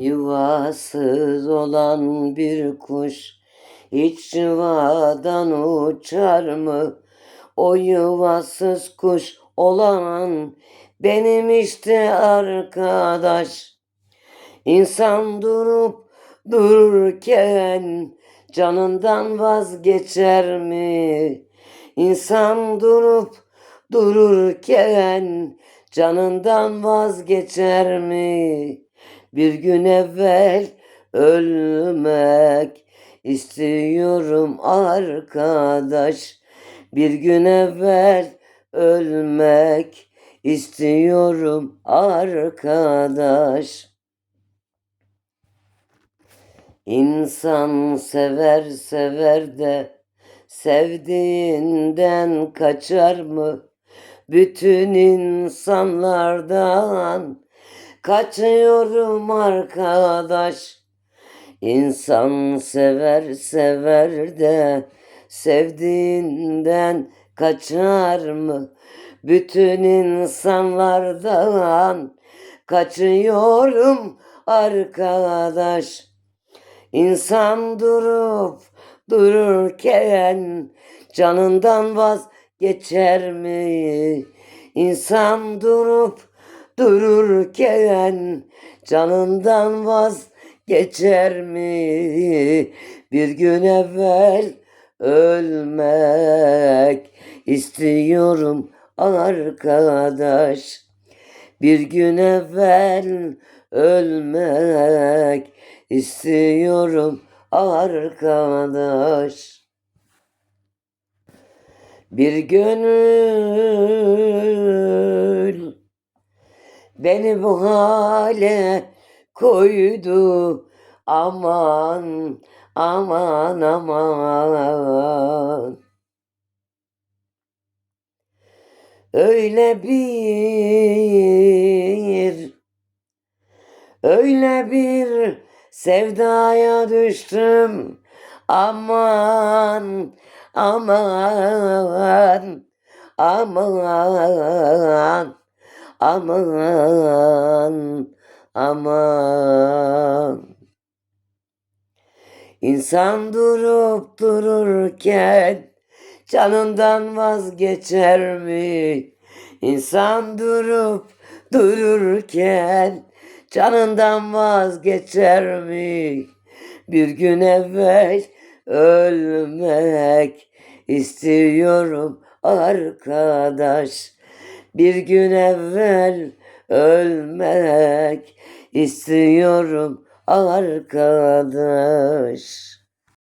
Yuvasız olan bir kuş hiç yuvadan uçar mı? O yuvasız kuş olan benim işte arkadaş. İnsan durup dururken canından vazgeçer mi? İnsan durup dururken canından vazgeçer mi? Bir gün evvel ölmek istiyorum arkadaş. Bir gün evvel ölmek istiyorum arkadaş. İnsan sever sever de sevdiğinden kaçar mı? Bütün insanlardan kaçıyorum arkadaş. İnsan sever sever de sevdiğinden kaçar mı? Bütün insanlardan kaçıyorum arkadaş. İnsan durup dururken canından vazgeçer mi? İnsan durup dururken canından vazgeçer mi? Bir gün evvel ölmek istiyorum arkadaş. Bir gün evvel ölmek istiyorum arkadaş. Bir gönül beni bu hale koydu. Aman aman aman. Öyle bir öyle bir sevdaya düştüm. Aman aman aman aman aman İnsan durup dururken canından vazgeçer mi? İnsan durup dururken canından vazgeçer mi? Bir gün evvel ölmek istiyorum arkadaş. Bir gün evvel ölmek istiyorum arkadaş.